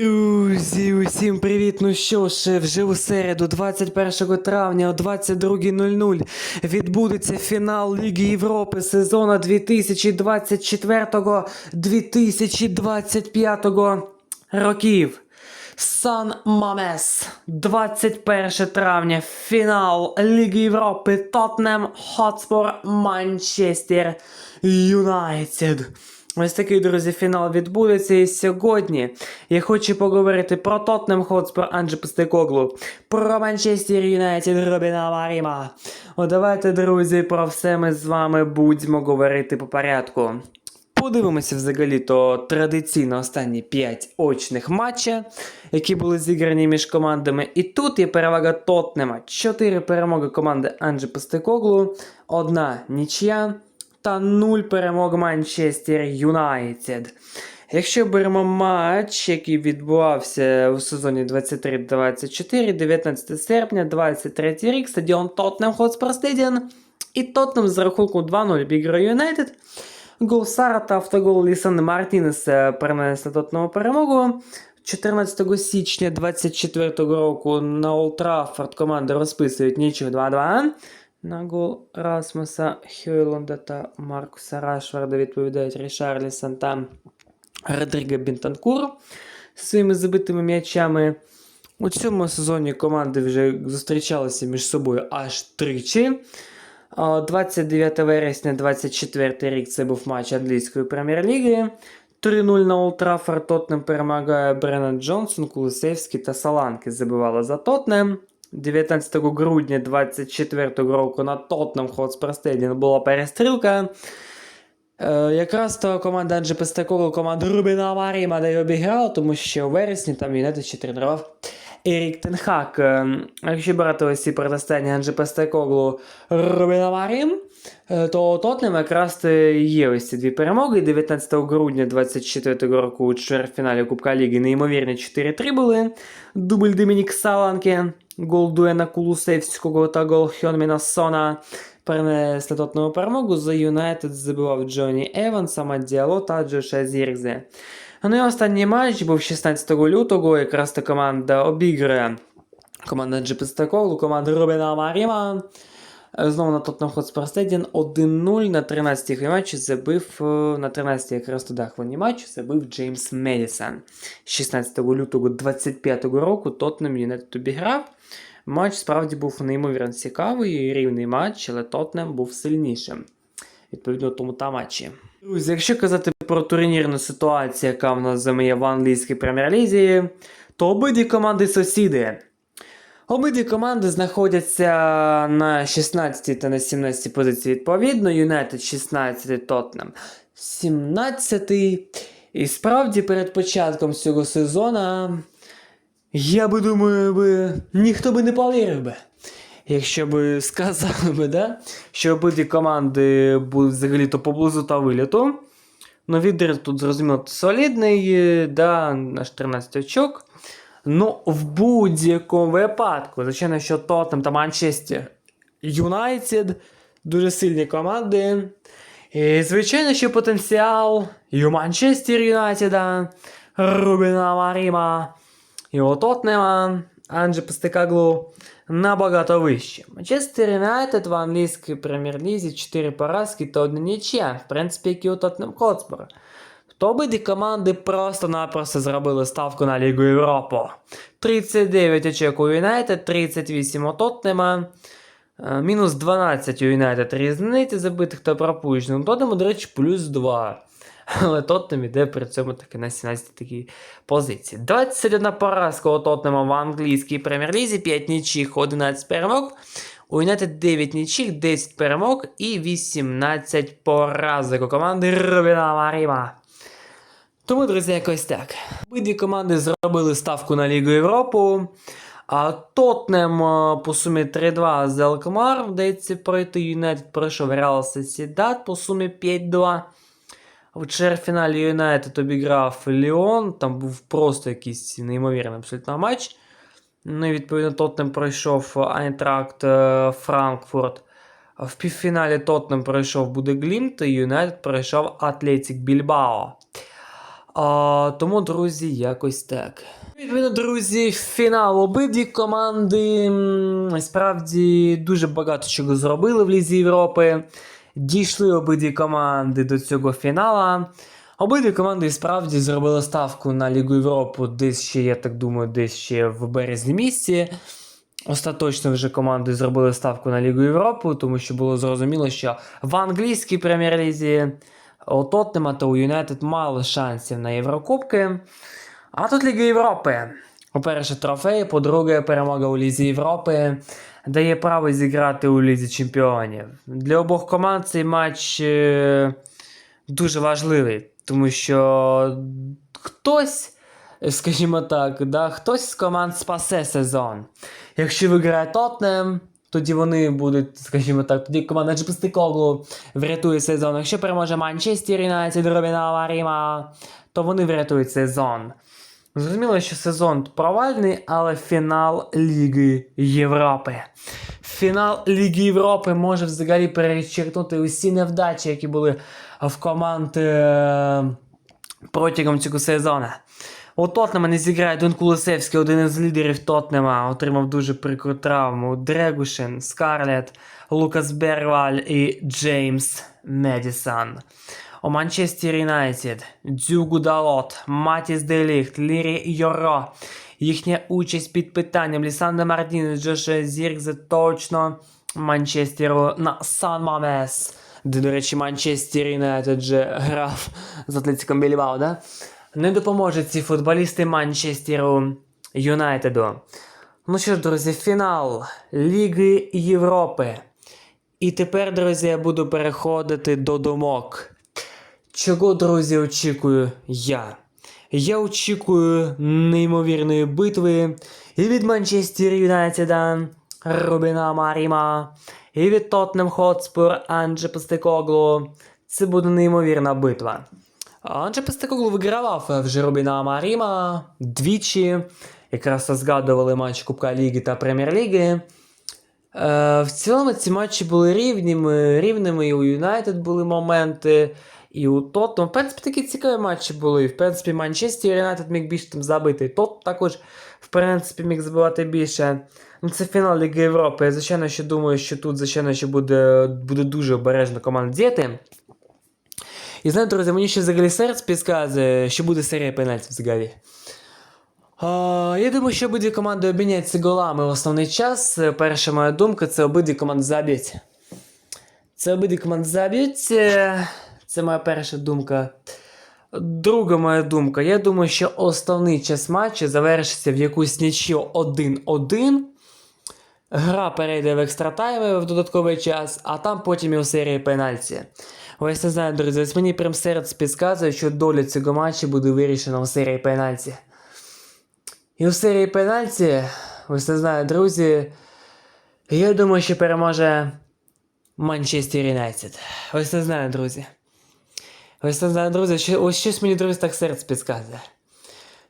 Друзі, усім привіт! Ну що ж, вже у середу, 21 травня о 22.00 відбудеться фінал Ліги Європи сезону 2024-2025 років. Сан Мамес, 21 травня, фінал Ліги Європи, Тотнем Хотспор, Манчестер Юнайтед. Ось такий, друзі, фінал відбудеться і сьогодні. Я хочу поговорити про Тотнем Хотспор Анджі Пустекоглу, про Манчестер Юнайтед Робіна Маріма. О, давайте, друзі, про все ми з вами будемо говорити по порядку. Подивимося взагалі то традиційно останні 5 очних матчів, які були зіграні між командами. І тут є перевага Тотнема. 4 перемоги команди Анджі Постекоглу, 1 нічия та 0 перемог Манчестер Юнайтед. Якщо беремо матч, який відбувався у сезоні 23-24, 19 серпня, 23 рік, стадіон Тотнем Хотспор Стедіон, і Тотнем з рахунку 2-0 обіграє Юнайтед. Гол Сара та автогол Лісан Мартінеса перенесли Тотнему перемогу. 14 січня 24 року на Олд Траффорд команди розписують нічого 2-2. На гол Расмуса Хьойланда та Маркуса Рашварда відповідають Рішарлісон та Родріго Бінтанкур своїми забитими м'ячами. У цьому сезоні команди вже зустрічалися між собою аж тричі. 29 вересня 24 рік це був матч англійської прем'єр-ліги. 3-0 на Олд Траффорд Тотнем перемагає Бреннан Джонсон, Кулисевський та Саланки забивали за Тотнем. 19 грудня 24 року на Тотнем Хотспер Стедіон була перестрілка. Е, якраз то команда Анджі Пестаколу, команда Рубіна Маріма де обіграла, тому що у вересні там Юнайтед ще тренував Ерік Тенхак. Е, Якщо брати ось ці протистояння Анджі Пестакоглу Рубіна Марім, е, то Тотнем якраз є ось ці дві перемоги. 19 грудня 24 року у чвертьфіналі Кубка Ліги неймовірні 4-3 були. Дубль Домінік Саланки, гол Дуена Кулусевського та гол Хьонміна Сона перенесли Тотнему перемогу. За Юнайтед забивав Джонні Еванса, Мадіало та Джоша Зірзе. Ну і останній матч був 16 лютого. Якраз та команда обіграє команда Джепестаколу, команда Рубіна Маріма. Е, Знову на Тотнем Хотспер Стедіон 1-0 на 13-й матчі забив е, на 13-й якраз туди хвилині матчу забив Джеймс Медісон. 16 лютого 25-го року Тотнем Юнайтед обіграв. Матч справді був неймовірно цікавий, рівний матч, але Тотнем був сильнішим. Відповідно, тому та матчі. Друзі, якщо казати про турнірну ситуацію, яка в нас замає в англійській прем'єр-лізі, то обидві команди сусіди. Обидві команди знаходяться на 16 та на 17 позиції відповідно. Юнайтед 16, Тотнем 17. І справді перед початком цього сезону я би думаю, би, ніхто би не повірив би. Якщо би сказали би, да, що обидві команди будуть взагалі-то поблизу та виліту. Ну, відріз тут зрозуміло солідний, е, да, аж 13 очок. Ну, в будь-якому випадку, звичайно, що Тоттем та Манчестер Юнайтед дуже сильні команди. І, звичайно, що потенціал і у Манчестер Юнайтеда, Рубіна Маріма, і у Тотнема, Анджі Пестекаглу набагато вище. Манчестер Юнайтед в англійській прем'єр-лізі 4 поразки та одна нічия, в принципі, як і у Тотнем Хотспора. То обидві команди просто-напросто зробили ставку на Лігу Європу. 39 очок у Юнайтед, 38 у Тоттнема. Е, Мінус 12 у Юнайтед різниці забитих та пропущених. Тоттему, до речі, плюс 2. Але Тоттем іде при цьому таки на 17 такій позиції. 21 поразка у Тоттема в англійській прем'єр-лізі, 5 нічих, 11 перемог. У Юнайтед 9 нічих, 10 перемог і 18 поразок у команди Рубіна Маріма. Тому, друзі, якось так. Обидві команди зробили ставку на Лігу Європу. А Тотнем е, по сумі 3-2 з Алкмар вдається пройти. Юнайтед пройшов Реал Сосідат по сумі 5-2. В чвертьфіналі Юнайтед обіграв Ліон. Там був просто якийсь неймовірний абсолютно матч. Ну і відповідно Тотнем пройшов Айнтракт е, Франкфурт. В півфіналі Тотнем пройшов Будеглімт, і Юнайтед пройшов Атлетік Більбао. А, тому, друзі, якось так. Відповідно, друзі, фінал обидві команди справді дуже багато чого зробили в Лізі Європи. Дійшли обидві команди до цього фінала. Обидві команди справді зробили ставку на Лігу Європи десь ще, я так думаю, десь ще в березні місяці. Остаточно вже команди зробили ставку на Лігу Європи, тому що було зрозуміло, що в англійській прем'єр-лізі у Тоттенема та у Юнайтед мало шансів на Єврокубки. А тут Ліга Європи. По-перше, трофей, по-друге, перемога у Лізі Європи дає право зіграти у Лізі Чемпіонів. Для обох команд цей матч е, дуже важливий, тому що хтось, скажімо так, да, хтось з команд спасе сезон. Якщо виграє Тотнем, тоді вони будуть, скажімо так, тоді команда Джепестикоглу врятує сезон. Якщо переможе Манчестер Юнайтед Робіна Варіма, то вони врятують сезон. Зрозуміло, що сезон провальний, але фінал Ліги Європи. Фінал Ліги Європи може взагалі перечеркнути усі невдачі, які були в команд е- протягом цього сезону. У Тотнема не зіграє Дон Кулисевський, один із лідерів Тотнема, отримав дуже прикру травму. Дрегушин, Скарлет, Лукас Берваль і Джеймс Медісон. У Манчестер Юнайтед Дзюгу Далот, Матіс Деліхт, Лірі Йоро. Їхня участь під питанням Лісандо Мартінес, Джоша Зіркзе точно Манчестеру на Сан Мамес. До речі, Манчестер Юнайтед же грав з Атлетиком Білібао, да? Не допоможуть ці футболісти Манчестеру Юнайтеду. Ну що ж, друзі, фінал Ліги Європи. І тепер, друзі, я буду переходити до думок. Чого, друзі, очікую я? Я очікую неймовірної битви і від Манчестер Юнайтеда Рубіна Маріма, і від Тоттенем Хотспур Анджі Постекоглу. Це буде неймовірна битва. Анджі Постекоглу вигравав вже Рубіна Маріма двічі. Якраз згадували матч Кубка Ліги та Прем'єр-ліги. Е, в цілому ці матчі були рівними, рівними, і у Юнайтед були моменти, і у Тоттенхем. В принципі, такі цікаві матчі були. В принципі, Манчестер Юнайтед міг більше там забити. Тот також, в принципі, міг забивати більше. Ну, це фінал Ліги Європи. Я, звичайно, що думаю, що тут, звичайно, що буде, буде дуже обережно команда діяти. І знаєте, друзі, мені ще взагалі серце підказує, що буде серія пенальтів взагалі. А, я думаю, що обидві команди обміняються голами в основний час. Перша моя думка це обидві команди заб'ють. Це обидві команди заб'ють. Це моя перша думка. Друга моя думка. Я думаю, що основний час матчу завершиться в якусь нічю 1-1. Гра перейде в екстратайми в додатковий час, а там потім і у серії пенальті. Ось не знаю, друзі, ось мені прям серце підказує, що доля цього матчу буде вирішена у серії пенальті. І у серії пенальті, ось не знаю, друзі. Я думаю, що переможе Манчестер Юнайтед. Ось не знаю, друзі. Ось не знаю, друзі, ось щось мені, друзі, так серце підказує.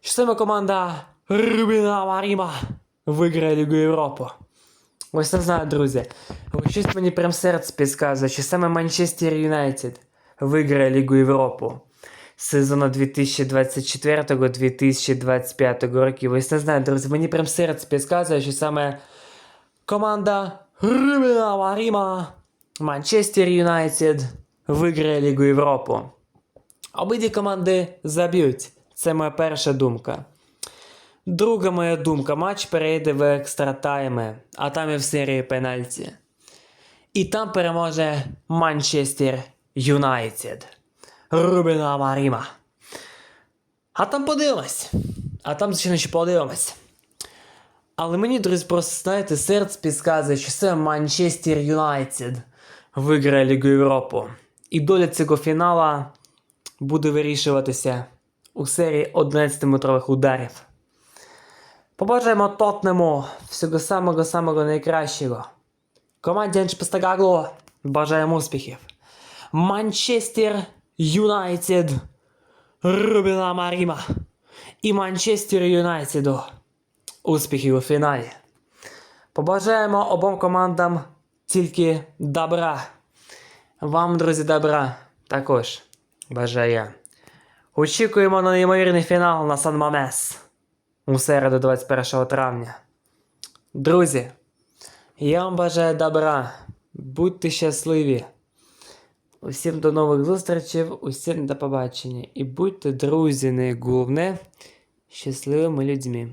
Що саме команда Рубіна Маріма виграє Лігу Європи. Ось не знаю, друзі. Ось щось мені прям серце підказує, що саме Манчестер Юнайтед виграє Лігу Європи сезону 2024-2025 років. Ось не знаю, друзі, мені прям серце підказує, що саме команда Рубіна Маріма Манчестер Юнайтед виграє Лігу Європи. Обидві команди заб'ють. Це моя перша думка. Друга моя думка, матч перейде в екстра тайми, а там і в серії пенальті. І там переможе Манчестер Юнайтед. Рубіна Маріма. А там подивимось. А там, звичайно, ще подивимось. Але мені, друзі, просто знаєте, серце підказує, що це Манчестер Юнайтед виграє Лігу Європи. І доля цього фінала буде вирішуватися у серії 11-метрових ударів. Побажаємо Тотнему всього самого-самого найкращого. Команді Анчпестагагло бажаємо успіхів. Манчестер Юнайтед Рубіна Маріма і Манчестер Юнайтеду успіхів у фіналі. Побажаємо обом командам тільки добра. Вам, друзі, добра також бажаю. Очікуємо на неймовірний фінал на Сан Мамес у середу 21 травня. Друзі, я вам бажаю добра. Будьте щасливі. Усім до нових зустрічей, усім до побачення. І будьте, друзі, найголовне, щасливими людьми.